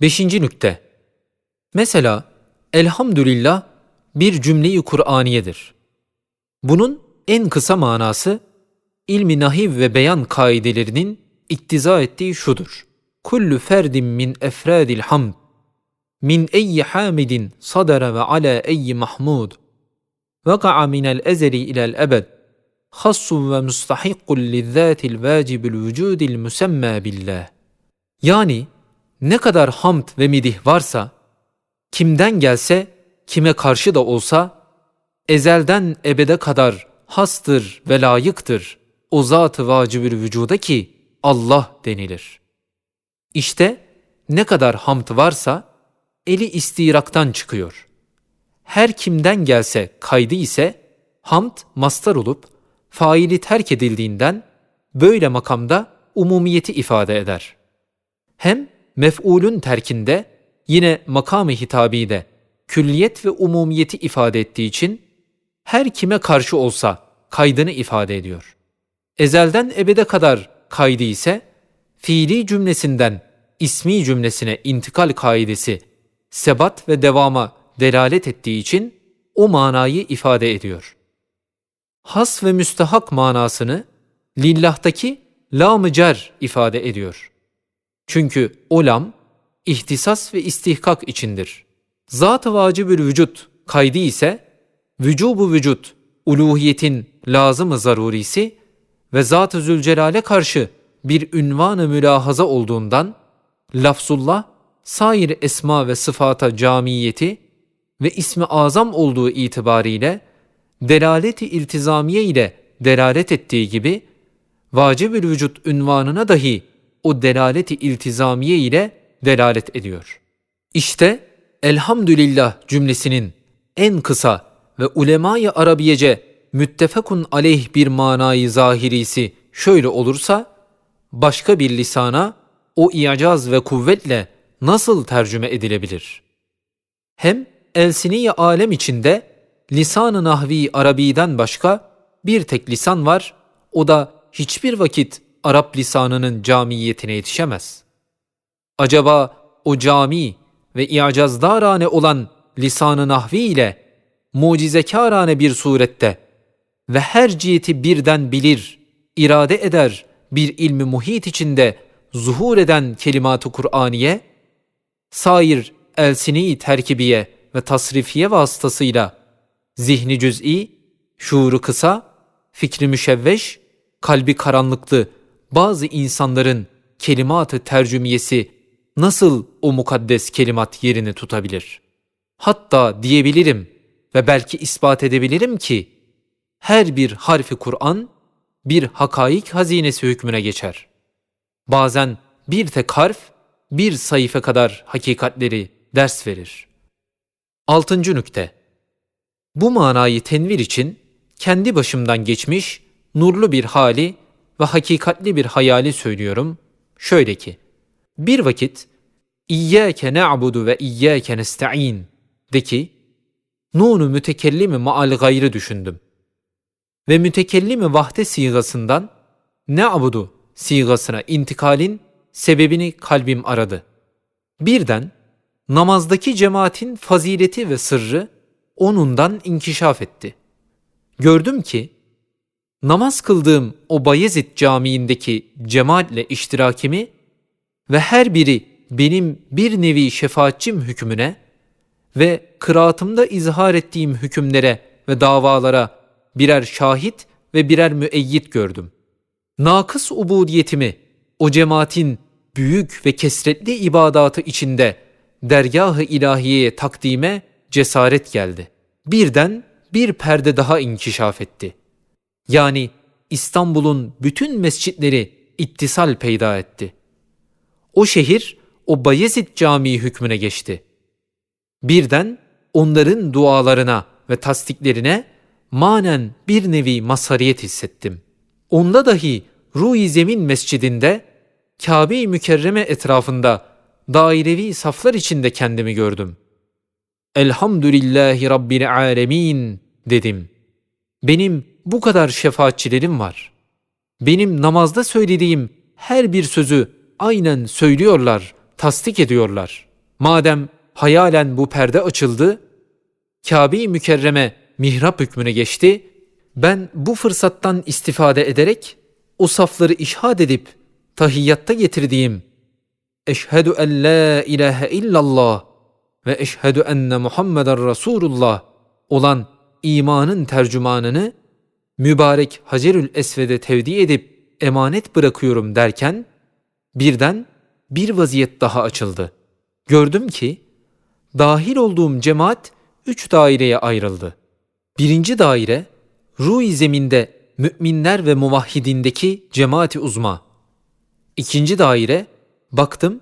Beşinci nükte. Mesela elhamdülillah bir cümleyi Kur'aniyedir. Bunun en kısa manası ilmi nahiv ve beyan kaidelerinin iktiza ettiği şudur. Kullu ferdin min efradil hamd min eyyi hamidin sadara ve ala eyyi mahmud vaka'a minel ezeli ilel ebed hassun ve mustahikkul lizzâtil vâcibil vücudil müsemmâ billah. Yani ne kadar hamd ve midih varsa, kimden gelse, kime karşı da olsa, ezelden ebede kadar hastır ve layıktır o zat-ı vacibül vücuda ki Allah denilir. İşte ne kadar hamd varsa eli istiraktan çıkıyor. Her kimden gelse kaydı ise hamd mastar olup faili terk edildiğinden böyle makamda umumiyeti ifade eder. Hem mef'ulün terkinde yine makamı hitabide külliyet ve umumiyeti ifade ettiği için her kime karşı olsa kaydını ifade ediyor. Ezelden ebede kadar kaydı ise fiili cümlesinden ismi cümlesine intikal kaidesi sebat ve devama delalet ettiği için o manayı ifade ediyor. Has ve müstahak manasını lillahtaki lam-ı ifade ediyor. Çünkü o ihtisas ve istihkak içindir. Zat-ı vacibül vücut kaydı ise vücubu vücut uluhiyetin lazım-ı zarurisi ve Zat-ı Zülcelal'e karşı bir ünvan-ı mülahaza olduğundan lafzullah sair esma ve sıfata camiyeti ve ismi azam olduğu itibariyle delaleti iltizamiye ile delalet ettiği gibi vacibül vücut ünvanına dahi o delaleti iltizamiye ile delalet ediyor. İşte elhamdülillah cümlesinin en kısa ve ulemayı arabiyece müttefekun aleyh bir manayı zahirisi şöyle olursa, başka bir lisana o icaz ve kuvvetle nasıl tercüme edilebilir? Hem elsiniye alem içinde lisan-ı nahvi Arabi'den başka bir tek lisan var, o da hiçbir vakit Arap lisanının camiyetine yetişemez. Acaba o cami ve i'cazdarane olan lisan-ı nahvi ile mucizekârane bir surette ve her ciheti birden bilir, irade eder bir ilmi muhit içinde zuhur eden kelimat-ı Kur'aniye, sair elsini terkibiye ve tasrifiye vasıtasıyla zihni cüz'i, şuuru kısa, fikri müşevveş, kalbi karanlıklı bazı insanların kelimat-ı tercümiyesi nasıl o mukaddes kelimat yerini tutabilir? Hatta diyebilirim ve belki ispat edebilirim ki her bir harfi Kur'an bir hakaik hazinesi hükmüne geçer. Bazen bir tek harf bir sayfa kadar hakikatleri ders verir. Altıncı nükte. Bu manayı tenvir için kendi başımdan geçmiş nurlu bir hali ve hakikatli bir hayali söylüyorum. Şöyle ki, bir vakit İyyâke na'budu ve iyyâke nesta'in de ki, nunu mütekellimi maal gayrı düşündüm. Ve mütekellimi vahde sigasından ne'abudu sigasına intikalin sebebini kalbim aradı. Birden namazdaki cemaatin fazileti ve sırrı onundan inkişaf etti. Gördüm ki namaz kıldığım o Bayezid Camii'ndeki cemaatle iştirakimi ve her biri benim bir nevi şefaatçim hükmüne ve kıraatımda izhar ettiğim hükümlere ve davalara birer şahit ve birer müeyyit gördüm. Nakıs ubudiyetimi o cemaatin büyük ve kesretli ibadatı içinde dergah-ı ilahiyeye takdime cesaret geldi. Birden bir perde daha inkişaf etti. Yani İstanbul'un bütün mescitleri ittisal peyda etti. O şehir o Bayezid Camii hükmüne geçti. Birden onların dualarına ve tasdiklerine manen bir nevi masariyet hissettim. Onda dahi Ruhi Zemin Mescidinde Kabe-i Mükerreme etrafında dairevi saflar içinde kendimi gördüm. Elhamdülillahi Rabbil alemin dedim. Benim bu kadar şefaatçilerim var. Benim namazda söylediğim her bir sözü aynen söylüyorlar, tasdik ediyorlar. Madem hayalen bu perde açıldı, Kabe-i Mükerreme mihrap hükmüne geçti, ben bu fırsattan istifade ederek o safları işhad edip tahiyyatta getirdiğim Eşhedü en la ilahe illallah ve eşhedü enne Muhammeden Resulullah olan imanın tercümanını mübarek Hacerül Esved'e tevdi edip emanet bırakıyorum derken birden bir vaziyet daha açıldı. Gördüm ki dahil olduğum cemaat üç daireye ayrıldı. Birinci daire ruh zeminde müminler ve muvahhidindeki cemaati uzma. İkinci daire baktım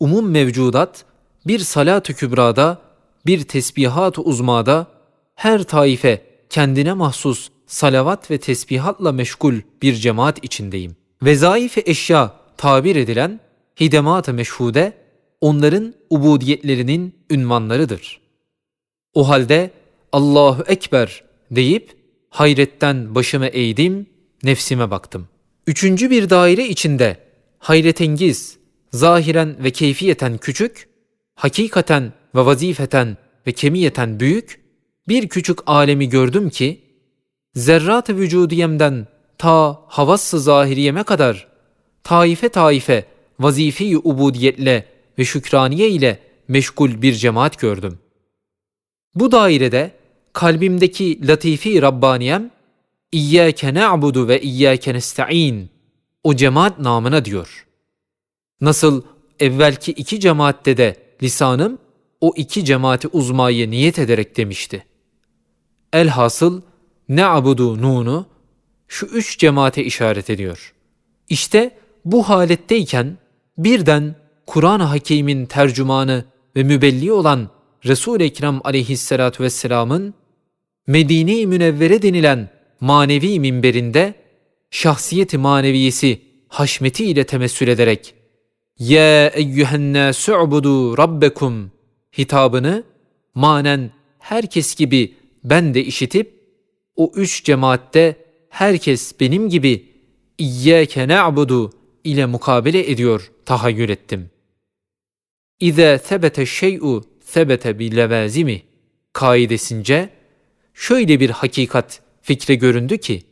umum mevcudat bir salat-ı kübrada bir tesbihat-ı uzmada her taife kendine mahsus salavat ve tesbihatla meşgul bir cemaat içindeyim. Vezaife eşya tabir edilen hidemat-ı meşhude onların ubudiyetlerinin ünvanlarıdır. O halde Allahu Ekber deyip hayretten başımı eğdim, nefsime baktım. Üçüncü bir daire içinde hayretengiz, zahiren ve keyfiyeten küçük, hakikaten ve vazifeten ve kemiyeten büyük bir küçük alemi gördüm ki, zerrat-ı vücudiyemden ta havas-ı zahiriyeme kadar taife taife vazife-i ubudiyetle ve şükraniye ile meşgul bir cemaat gördüm. Bu dairede kalbimdeki latifi Rabbaniyem İyyâke na'budu ve iyyâke nesta'in o cemaat namına diyor. Nasıl evvelki iki cemaatte de lisanım o iki cemaati uzmayı niyet ederek demişti. Elhasıl ne'abudu nunu şu üç cemaate işaret ediyor. İşte bu haletteyken birden Kur'an-ı Hakîm'in tercümanı ve mübelli olan Resul-i Ekrem aleyhissalatu vesselamın Medine-i Münevvere denilen manevi minberinde şahsiyeti maneviyesi haşmeti ile temessül ederek Ya eyyühennâsü ubudu rabbekum hitabını manen herkes gibi ben de işitip o üç cemaatte herkes benim gibi İyyâke na'budu ile mukabele ediyor tahayyül ettim. İze sebete şey'u sebete bi levazimi kaidesince şöyle bir hakikat fikre göründü ki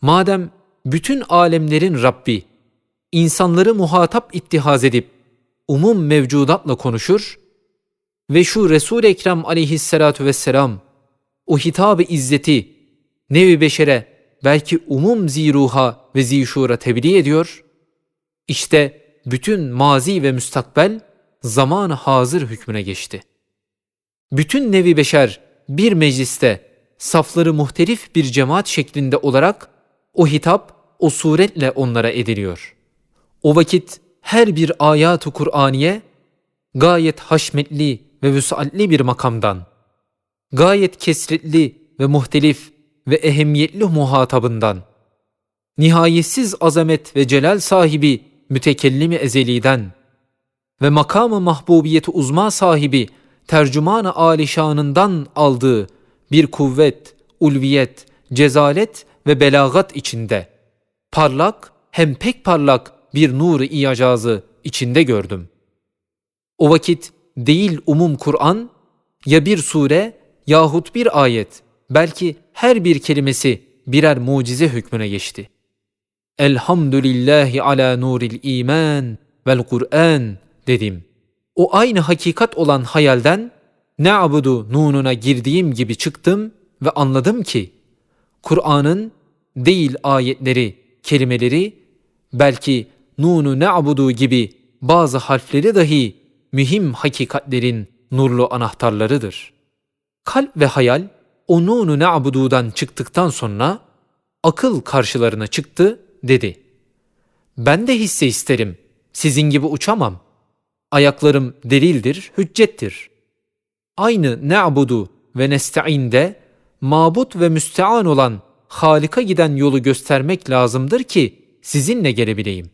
madem bütün alemlerin Rabbi insanları muhatap ittihaz edip umum mevcudatla konuşur ve şu Resul-i Ekrem aleyhissalatu vesselam o hitab-ı izzeti nevi beşere belki umum ziruha ve zişura tebliğ ediyor. İşte bütün mazi ve müstakbel zaman hazır hükmüne geçti. Bütün nevi beşer bir mecliste safları muhtelif bir cemaat şeklinde olarak o hitap o suretle onlara ediliyor. O vakit her bir ayat-ı Kur'aniye gayet haşmetli ve vüsatli bir makamdan, gayet kesretli ve muhtelif ve ehemmiyetli muhatabından, nihayetsiz azamet ve celal sahibi mütekellimi ezeliden ve makamı mahbubiyeti uzma sahibi tercüman-ı alişanından aldığı bir kuvvet, ulviyet, cezalet ve belagat içinde, parlak hem pek parlak bir nur-u iyacazı içinde gördüm. O vakit değil umum Kur'an, ya bir sure yahut bir ayet, belki her bir kelimesi birer mucize hükmüne geçti. Elhamdülillahi ala nuril iman vel Kur'an dedim. O aynı hakikat olan hayalden ne abudu nununa girdiğim gibi çıktım ve anladım ki Kur'an'ın değil ayetleri, kelimeleri belki nunu ne abudu gibi bazı harfleri dahi mühim hakikatlerin nurlu anahtarlarıdır. Kalp ve hayal o nunu ne abududan çıktıktan sonra akıl karşılarına çıktı dedi. Ben de hisse isterim. Sizin gibi uçamam. Ayaklarım delildir, hüccettir. Aynı ne'budu ve nesta'inde mabut ve müstean olan Halik'a giden yolu göstermek lazımdır ki sizinle gelebileyim.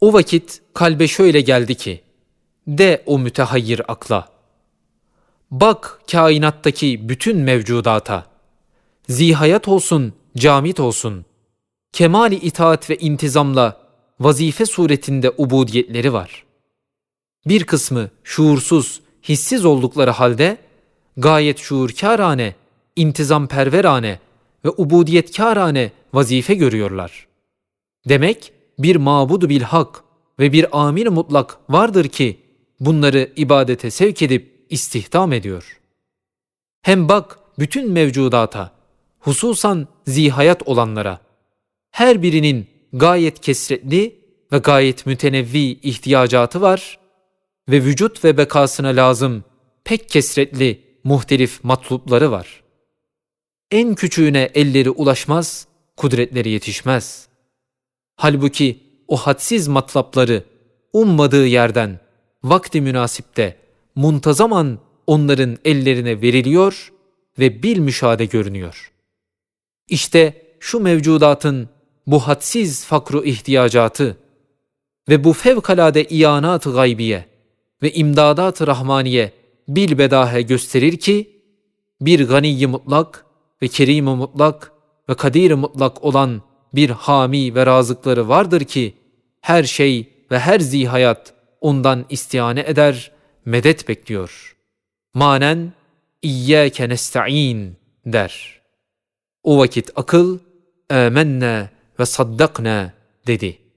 O vakit kalbe şöyle geldi ki, de o mütehayyir akla. Bak kainattaki bütün mevcudata. Zihayat olsun, camit olsun. Kemali itaat ve intizamla vazife suretinde ubudiyetleri var. Bir kısmı şuursuz, hissiz oldukları halde gayet şuurkârane, intizamperverane ve ubudiyetkârane vazife görüyorlar. Demek bir mabudu bil hak ve bir amir mutlak vardır ki bunları ibadete sevk edip istihdam ediyor. Hem bak bütün mevcudata, hususan zihayat olanlara, her birinin gayet kesretli ve gayet mütenevvi ihtiyacatı var ve vücut ve bekasına lazım pek kesretli muhtelif matlupları var. En küçüğüne elleri ulaşmaz, kudretleri yetişmez. Halbuki o hadsiz matlapları ummadığı yerden vakti münasipte muntazaman onların ellerine veriliyor ve bil müşahede görünüyor. İşte şu mevcudatın bu hadsiz fakru ihtiyacatı ve bu fevkalade iyanat-ı gaybiye ve imdadat-ı rahmaniye bilbedahe gösterir ki bir ganiyi mutlak ve kerim-i mutlak ve kadir-i mutlak olan bir hami ve razıkları vardır ki her şey ve her zihayat ondan istihane eder, medet bekliyor. Manen İyyâke nesta'in der. O vakit akıl, âmennâ ve saddakna dedi.''